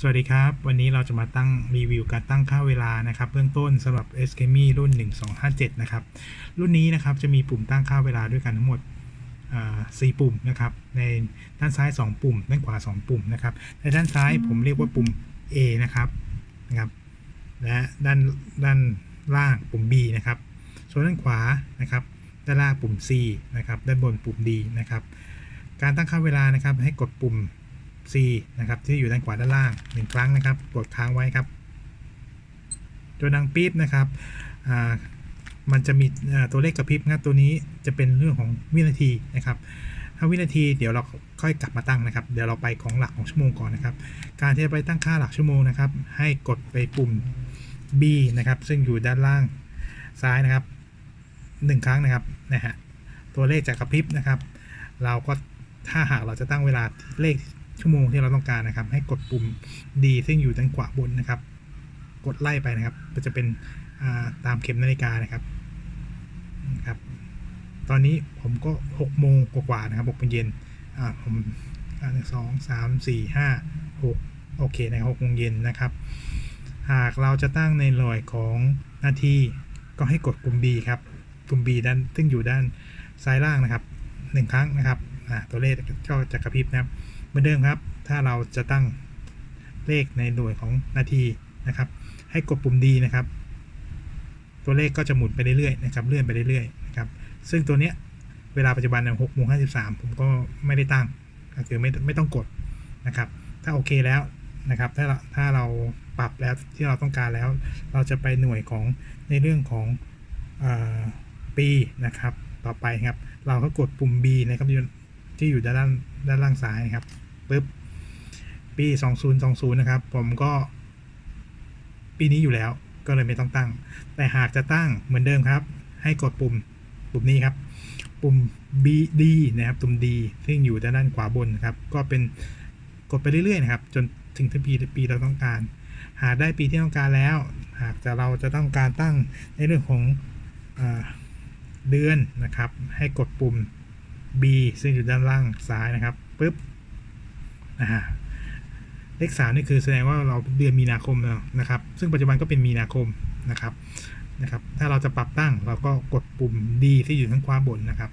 สวัสดีครับ วันนี้เราจะมาตั้งรีวิวการตั้งค่าเวลานะครับเบื้องต้นสำหรับ s k m i รุ่น 1257 นะครับ รุ่นนี้นะครับจะมีปุ่มตั้งค่าเวลาด้วยกันทั้งหมดสี่ปุ่มนะครับ ในด้านซ้าย 2 ปุ่ม ด้านขวา 2 ปุ่มนะครับ ในด้านซ้ายผมเรียกว่าปุ่ม A นะครับนะครับและด้านด้านล่างปุ่ม B นะครับ ส่วนด้านขวานะครับ ด้านล่างปุ่ม C นะครับ ด้านบนปุ่ม D นะครับ การตั้งค่าเวลานะครับให้กดปุ่ม C นะครับที่อยู่ด้านขวาด้านล่างหนึ่งครั้งนะครับ กดค้างไว้ครับจนดังปี๊บนะครับมันจะมีตัวเลขกระพริบนะตัวนี้จะเป็นเรื่องของวินาทีนะครับ ถ้าวินาทีเดี๋ยวเราค่อยกลับมาตั้งนะครับ เดี๋ยวเราไปของหลักของชั่วโมงก่อนนะครับ การที่จะไปตั้งค่าหลักชั่วโมงนะครับ ให้กดไปปุ่ม B นะครับ ซึ่งอยู่ด้านล่างซ้ายนะครับหนึ่งครั้งนะครับนะฮะตัวเลขจะกระพริบนะครับ เราก็ถ้าหากเราจะตั้งเวลาเลข ชั่วโมงที่เราต้องการนะครับ ให้กดปุ่ม D ซึ่งอยู่ด้านขวาบนนะครับ กดไล่ไปนะครับก็จะเป็นาตามเข็มนาฬิกานะครับนะครับ ตอนนี้ผมก็6โมงกว่าๆนะครับ6โมงเย็นอ่าผมหนึ่งสองสามสี่ห้าหกโอเคในหกโมงเย็นนะครับ หากเราจะตั้งในหน่วยของนาทีก็ให้กดปุ่ม B ครับปุ่ม B ด้านซึ่งอยู่ด้านซ้ายล่างนะครับหนึ่งครั้งนะครับอ่าตัวเลขก็จะกระพริบนะครับ เหมือนเดิมครับ ถ้าเราจะตั้งเลขในหน่วยของนาทีนะครับ ให้กดปุ่ม D นะครับ ตัวเลขก็จะหมุนไปเรื่อยๆนะครับ เลื่อนไปเรื่อยๆนะครับ ซึ่งตัวเนี้ยเวลาปัจจุบันเนี่ยหกโมงห้าสิบสามผมก็ไม่ได้ตั้ง ก็คือไม่ไม่ต้องกดนะครับ ถ้าโอเคแล้วนะครับ ถ้าเราถ้าเราปรับแล้วที่เราต้องการแล้ว เราจะไปหน่วยของในเรื่องของออปีนะครับ ต่อไปครับ เราก็กดปุ่ม B นะครับ ที่อยู่ด้านล่างด้านล่างซ้ายนะครับปึ๊บปี 2020 นะครับ ผมก็ ปีนี้อยู่แล้วก็เลยไม่ต้องตั้ง แต่หากจะตั้งเหมือนเดิมครับ ให้กดปุ่มปุ่มนี้ครับ ปุ่ม B D นะครับปุ่ม D ซึ่งอยู่ด้านด้านขวาบนครับ ก็เป็นกดไปเรื่อยๆนะครับ จนถึงที่ปีปีเราต้องการ หากได้ปีที่ต้องการแล้ว หากจะเราจะต้องการตั้งในเรื่องของอเดือนนะครับ ให้กดปุ่ม B ซึ่งอยู่ด้านล่างซ้ายนะครับปุ๊บนะฮะเลขสามนี่คือแสดงว่าเราเดือนมีนาคมแล้วนะครับ ซึ่งปัจจุบันก็เป็นมีนาคมนะครับนะครับ ถ้าเราจะปรับตั้งเราก็กดปุ่ม D ที่อยู่ข้างขวาบนนะครับ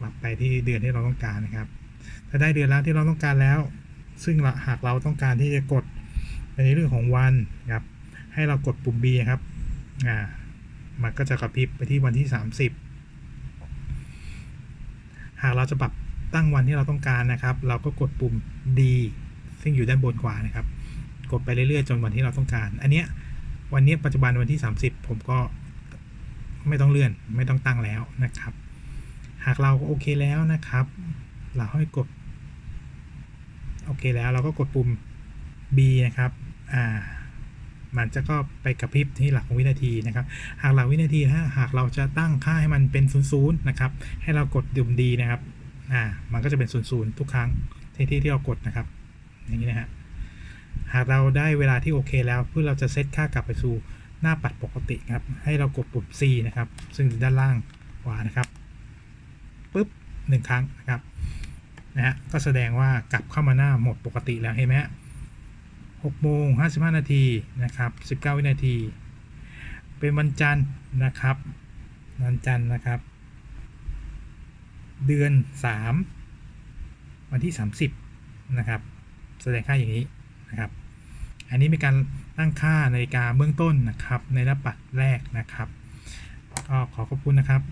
ปรับไปที่เดือนที่เราต้องการนะครับ ถ้าได้เดือนแล้วที่เราต้องการแล้ว ซึ่งหากเราต้องการที่จะกดในเรื่องของวันนะครับ ให้เรากดปุ่ม B ครับ อ่า มันก็จะกระพริบไปที่วันที่ 30 หากเราจะปรับตั้งวันที่เราต้องการนะครับ เราก็กดปุ่ม D ซึ่งอยู่ด้านบนขวานะครับ กดไปเรื่อยๆ จนวันที่เราต้องการ อันเนี้ยวันนี้ปัจจุบันวันที่ 30 ผมก็ไม่ต้องเลื่อนไม่ต้องตั้งแล้วนะครับ หากเราโอเคแล้วนะครับ เราให้กดโอเคแล้วเราก็กดปุ่ม B นะครับ อ่า มันจะก็ไปกระพริบที่หลักของวินาทีนะครับ หากหลักวินาทีถ้าหากเราจะตั้งค่าให้มันเป็นศูนย์นะครับ ให้เรากดปุ่ม D นะครับ อ่า มันก็จะเป็นศูนย์ทุกครั้งที่ที่ที่เรากดนะครับ อย่างนี้นะฮะ หากเราได้เวลาที่โอเคแล้วเพื่อเราจะเซตค่ากลับไปสู่หน้าปัดปกติครับ ให้เรากดปุ่ม C นะครับ ซึ่งด้านล่างขวานะครับปุ๊บหนึ่งครั้งนะครับ นะฮะ ก็แสดงว่ากลับเข้ามาหน้าโหมดปกติแล้วเห็นไหมฮะ หกโมงห้าสิบห้านาทีนะครับสิบเก้าวินาที เป็นวันจันทร์นะครับ วันจันทร์นะครับ เดือนสามวันที่สามสิบนะครับ แสดงค่าอย่างนี้นะครับ อันนี้เป็นการตั้งค่านาฬิกาเบื้องต้นนะครับ ในระดับแรกนะครับก็ขอขอบคุณนะครับ